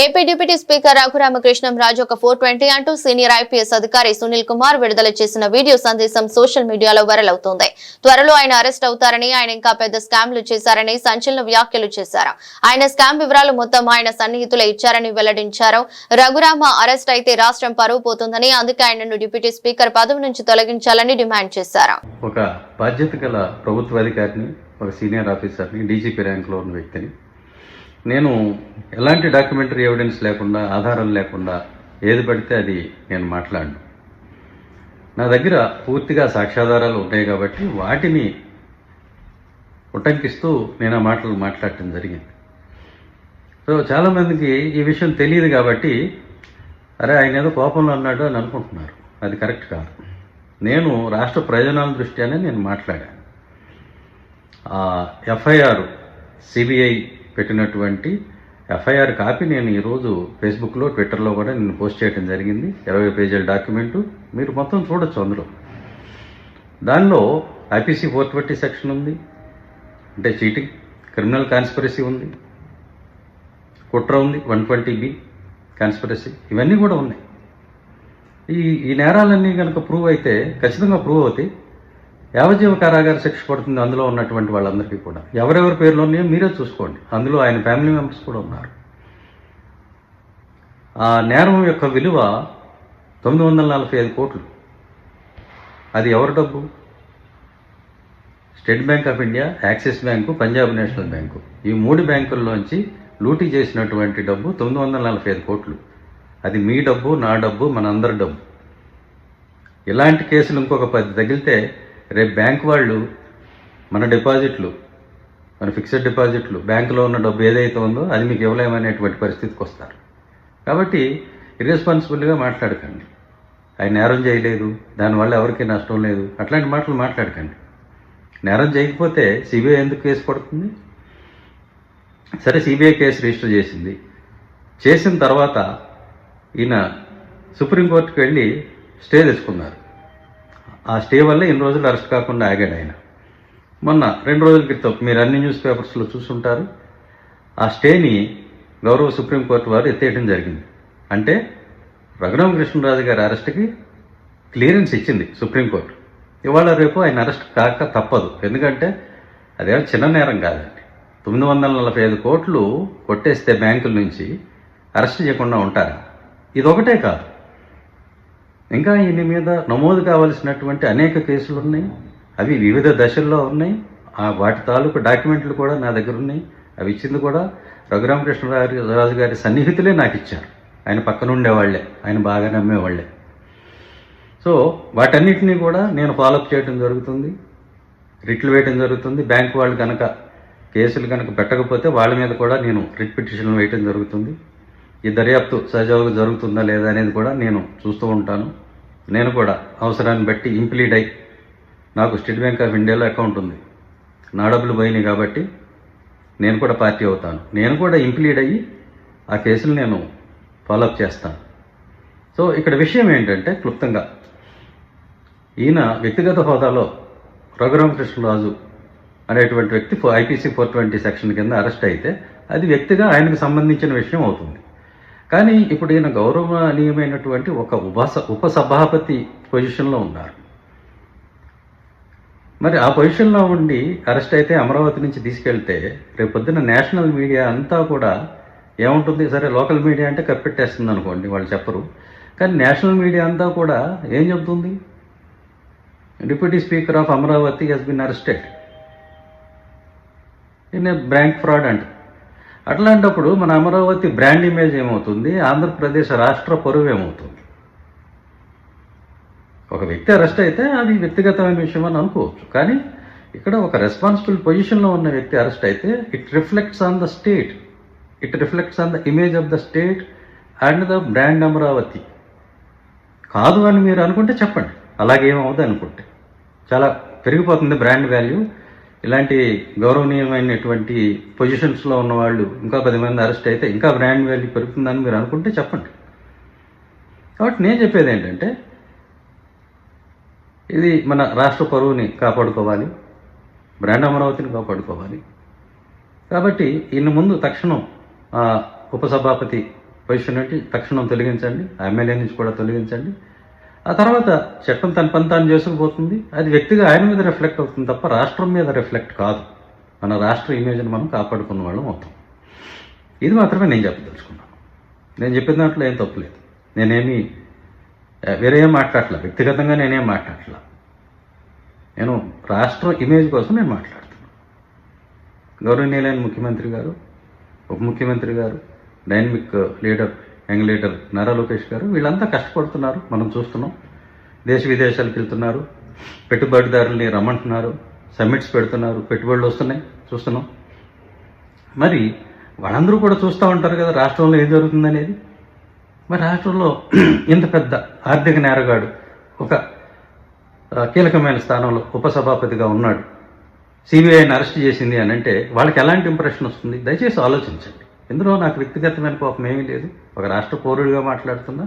AP deputy speaker Raghuramakrishnam Raju ఒక four twenty అంటూ senior IPS అధికారి సునీల్ కుమార్ విడుదల చేసిన వీడియో సందేశం సోషల్ మీడియాలో వైరల్ అవుతోంది. త్వరలో ఆయన అరెస్ట్ అవుతారని ఆయన ఇంకా పెద్ద స్కామ్లు చేశారని సంచలన వ్యాఖ్యలు చేశారు. ఆయన స్కామ్ వివరాలు మొత్తం ఆయన సన్నిహితులే ఇచ్చారని వెల్లడించారు. రఘురామ అరెస్ట్ అయితే రాష్ట్రం పరువు పోతుందని అందుకే ఆయనను డిప్యూటీ స్పీకర్ పదవి నుంచి తొలగించాలని డిమాండ్ చేశారు. ఒక బాధ్యత గల ప్రభుత్వ అధికారిని ఒక సీనియర్ ఆఫీసర్ని డీజీపీ ర్యాంక్లో ఉన్న వ్యక్తిని నేను ఎలాంటి డాక్యుమెంటరీ ఎవిడెన్స్ లేకుండా ఆధారం లేకుండా ఏది పడితే అది నేను మాట్లాడను. నా దగ్గర పూర్తిగా సాక్ష్యాధారాలు ఉన్నాయి కాబట్టి వాటిని ఉటంకిస్తూ నేను ఆ మాటలు మాట్లాడటం జరిగింది. సో చాలామందికి ఈ విషయం తెలియదు కాబట్టి అరే ఆయన ఏదో కోపంలో అన్నాడు అని అనుకుంటున్నారు. అది కరెక్ట్ కాదు. నేను రాష్ట్ర ప్రయోజనాల దృష్ట్యానే నేను మాట్లాడాను. ఎఫ్ఐఆర్ సిబిఐ పెట్టినటువంటి ఎఫ్ఐఆర్ కాపీ నేను ఈరోజు ఫేస్బుక్లో ట్విట్టర్లో కూడా నేను పోస్ట్ చేయడం జరిగింది. ఇరవై పేజీల డాక్యుమెంటు. మీరు మొత్తం చూడొచ్చు అందులో. దానిలో ఐపీసీ ఫోర్ ట్వంటీ సెక్షన్ ఉంది. అంటే చీటింగ్ క్రిమినల్ కాన్స్పిరసీ ఉంది. కుట్ర ఉంది వన్ ట్వంటీ బి కాన్స్పిరసీ ఇవన్నీ కూడా ఉన్నాయి. ఈ ఈ నేరాలన్నీ కనుక ప్రూవ్ అయితే ఖచ్చితంగా ప్రూవ్ అవుతాయి. యావజీవ కారాగార శిక్ష పడుతుంది అందులో ఉన్నటువంటి వాళ్ళందరికీ కూడా. ఎవరెవరి పేర్లు ఉన్నాయో మీరే చూసుకోండి. అందులో ఆయన ఫ్యామిలీ మెంబర్స్ కూడా ఉన్నారు. ఆ నేరం యొక్క విలువ తొమ్మిది వందల నలభై ఐదు కోట్లు. అది ఎవరి డబ్బు? State Bank of India Axis Bank Punjab National Bank. ఈ మూడు బ్యాంకుల్లోంచి లూటీ చేసినటువంటి డబ్బు తొమ్మిది వందల నలభై ఐదు కోట్లు. అది మీ డబ్బు నా డబ్బు మనందరి డబ్బు. ఇలాంటి కేసులు ఇంకొక పది తగిలితే రేపు బ్యాంక్ వాళ్ళు మన డిపాజిట్లు మన ఫిక్స్డ్ డిపాజిట్లు బ్యాంకులో ఉన్న డబ్బు ఏదైతే ఉందో అది మీకు ఇవ్వలేమనేటువంటి పరిస్థితికి వస్తారు. కాబట్టి ఇర్రెస్పాన్సిబుల్గా మాట్లాడకండి. ఆయన నేరం చేయలేదు దానివల్ల ఎవరికీ నష్టం లేదు అట్లాంటి మాటలు మాట్లాడకండి. నేరం చేయకపోతే సిబిఐ ఎందుకు కేసు పడుతుంది? సరే సిబిఐ కేసు రిజిస్టర్ చేసింది. చేసిన తర్వాత ఈయన సుప్రీంకోర్టుకు వెళ్ళి స్టే తెచ్చుకున్నారు ఆ స్టే వల్ల ఇన్ని రోజులు అరెస్ట్ కాకుండా ఆగాడు ఆయన. మొన్న రెండు రోజుల క్రితం మీరు అన్ని న్యూస్ పేపర్స్లో చూసుంటారు. ఆ స్టేని గౌరవ సుప్రీంకోర్టు వారు ఎత్తేయడం జరిగింది. అంటే రఘురామకృష్ణరాజు గారి అరెస్ట్కి క్లియరెన్స్ ఇచ్చింది సుప్రీంకోర్టు ఇవాళ రేపు ఆయన అరెస్ట్ కాక తప్పదు. ఎందుకంటే అదేమో చిన్న నేరం కాదండి. తొమ్మిది వందల నలభై ఐదు కోట్లు కొట్టేస్తే బ్యాంకుల నుంచి అరెస్ట్ చేయకుండా ఉంటారా? ఇది ఒకటే కాదు. ఇంకా ఈయన మీద నమోదు కావలసినటువంటి అనేక కేసులు ఉన్నాయి. అవి వివిధ దశల్లో ఉన్నాయి. ఆ వాటి తాలూకు డాక్యుమెంట్లు కూడా నా దగ్గర ఉన్నాయి. అవి ఇచ్చింది కూడా రఘురామకృష్ణరాజు రాజు గారి సన్నిహితులే నాకు ఇచ్చారు. ఆయన పక్కన ఉండేవాళ్ళే ఆయన బాగా నమ్మేవాళ్ళే సో వాటన్నిటినీ కూడా నేను ఫాలోఅప్ చేయడం జరుగుతుంది. రిట్లు వేయడం జరుగుతుంది. బ్యాంక్ వాళ్ళు కనుక కేసులు కనుక పెట్టకపోతే వాళ్ళ మీద కూడా నేను రిట్ పిటిషన్లు వేయటం జరుగుతుంది. ఈ దర్యాప్తు సజావుగా జరుగుతుందా లేదా అనేది కూడా నేను చూస్తూ ఉంటాను. నేను కూడా అవసరాన్ని బట్టి ఇంప్లీడ్ అయి నాకు స్టేట్ బ్యాంక్ ఆఫ్ ఇండియాలో అకౌంట్ ఉంది. నా డబ్బులు పోయినాయి కాబట్టి నేను కూడా పార్టీ అవుతాను. నేను కూడా ఇంప్లీడ్ అయ్యి ఆ కేసులు నేను ఫాలోఅప్ చేస్తాను. సో ఇక్కడ విషయం ఏంటంటే క్లుప్తంగా ఈయన వ్యక్తిగత హోదాలో రఘురామకృష్ణరాజు అనేటువంటి వ్యక్తి ఐపీసీ ఫోర్ ట్వంటీ సెక్షన్ కింద అరెస్ట్ అయితే అది వ్యక్తిగా ఆయనకు సంబంధించిన విషయం అవుతుంది. కానీ ఇప్పుడు ఈయన గౌరవనీయమైనటువంటి ఒక ఉపస ఉపసభాపతి పొజిషన్లో ఉన్నారు. మరి ఆ పొజిషన్లో ఉండి అరెస్ట్ అయితే అమరావతి నుంచి తీసుకెళ్తే రేపు పొద్దున్న నేషనల్ మీడియా అంతా కూడా ఏముంటుంది? సరే లోకల్ మీడియా అంటే కప్పెట్టేస్తుంది అనుకోండి వాళ్ళు చెప్పరు. కానీ నేషనల్ మీడియా అంతా కూడా ఏం చెబుతుంది? Deputy speaker of Amaravati has been arrested. In a bank fraud అంట. అట్లాంటప్పుడు మన అమరావతి బ్రాండ్ ఇమేజ్ ఏమవుతుంది? ఆంధ్రప్రదేశ్ రాష్ట్ర పరువు ఏమవుతుంది? ఒక వ్యక్తి అరెస్ట్ అయితే అది వ్యక్తిగతమైన విషయం అని అనుకోవచ్చు. కానీ ఇక్కడ ఒక రెస్పాన్సిబుల్ పొజిషన్లో ఉన్న వ్యక్తి అరెస్ట్ అయితే it reflects on the state it reflects on the image of the state and the brand Amaravati కాదు అని మీరు అనుకుంటే చెప్పండి. అలాగేమవుతుంది అనుకుంటే. చాలా పెరిగిపోతుంది బ్రాండ్ వాల్యూ ఇలాంటి గౌరవనీయమైనటువంటి పొజిషన్స్లో ఉన్న వాళ్ళు ఇంకా పది మంది అరెస్ట్ అయితే ఇంకా బ్రాండ్ వాల్యూ పెరుగుతుందని మీరు అనుకుంటే చెప్పండి. కాబట్టి నేను చెప్పేది ఏంటంటే ఇది మన రాష్ట్ర పరువుని కాపాడుకోవాలి బ్రాండ్ అమరావతిని కాపాడుకోవాలి. కాబట్టి ఇన్ని ముందు తక్షణం ఆ ఉపసభాపతి పొజిషన్ నుండి తక్షణం తొలగించండి ఎమ్మెల్యే నుంచి కూడా తొలగించండి. ఆ తర్వాత చట్టం తన పని తాను చేసుకుపోతుంది. అది వ్యక్తిగా ఆయన మీద రిఫ్లెక్ట్ అవుతుంది తప్ప రాష్ట్రం మీద రిఫ్లెక్ట్ కాదు. మన రాష్ట్ర ఇమేజ్ని మనం కాపాడుకున్న వాళ్ళం అవుతాం. ఇది మాత్రమే నేను చెప్పదలుచుకున్నాను. నేను చెప్పిన దాంట్లో ఏం తప్పులేదు నేనేమి వేరే ఏం మాట్లాడట్లా. వ్యక్తిగతంగా నేనేం మాట్లాడట్లా. నేను రాష్ట్ర ఇమేజ్ కోసం నేను మాట్లాడుతున్నాను గౌరవనీయులైన ముఖ్యమంత్రి గారు ఉప ముఖ్యమంత్రి గారు dynamic leader young leader Nara Lokesh గారు వీళ్ళంతా కష్టపడుతున్నారు. మనం చూస్తున్నాం. దేశ విదేశాలకు వెళ్తున్నారు. పెట్టుబడిదారుల్ని రమ్మంటున్నారు. సమ్మిట్స్ పెడుతున్నారు. పెట్టుబడులు వస్తున్నాయి. చూస్తున్నాం. మరి వాళ్ళందరూ కూడా చూస్తూ ఉంటారు కదా రాష్ట్రంలో ఏం జరుగుతుందనేది. మరి రాష్ట్రంలో ఇంత పెద్ద ఆర్థిక నేరగాడు ఒక కీలకమైన స్థానంలో ఉపసభాపతిగా ఉన్నాడు. సిబిఐని అరెస్ట్ చేసింది అని అంటే వాళ్ళకి ఎలాంటి ఇంప్రెషన్ వస్తుంది? దయచేసి ఆలోచించండి. ఇందులో నాకు వ్యక్తిగతమైన కోపం ఏమీ లేదు. ఒక రాష్ట్ర పౌరుడిగా మాట్లాడుతున్నా.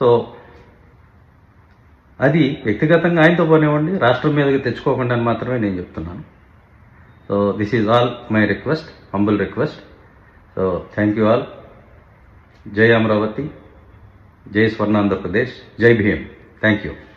సో అది వ్యక్తిగతంగా ఆయనతో పోనివ్వండి రాష్ట్రం మీదకి తెచ్చుకోకుండా అని మాత్రమే నేను చెప్తున్నాను. So this is all my request humble request so thank you all జై అమరావతి జై స్వర్ణ ఆంధ్రప్రదేశ్ జై Bhim. Thank you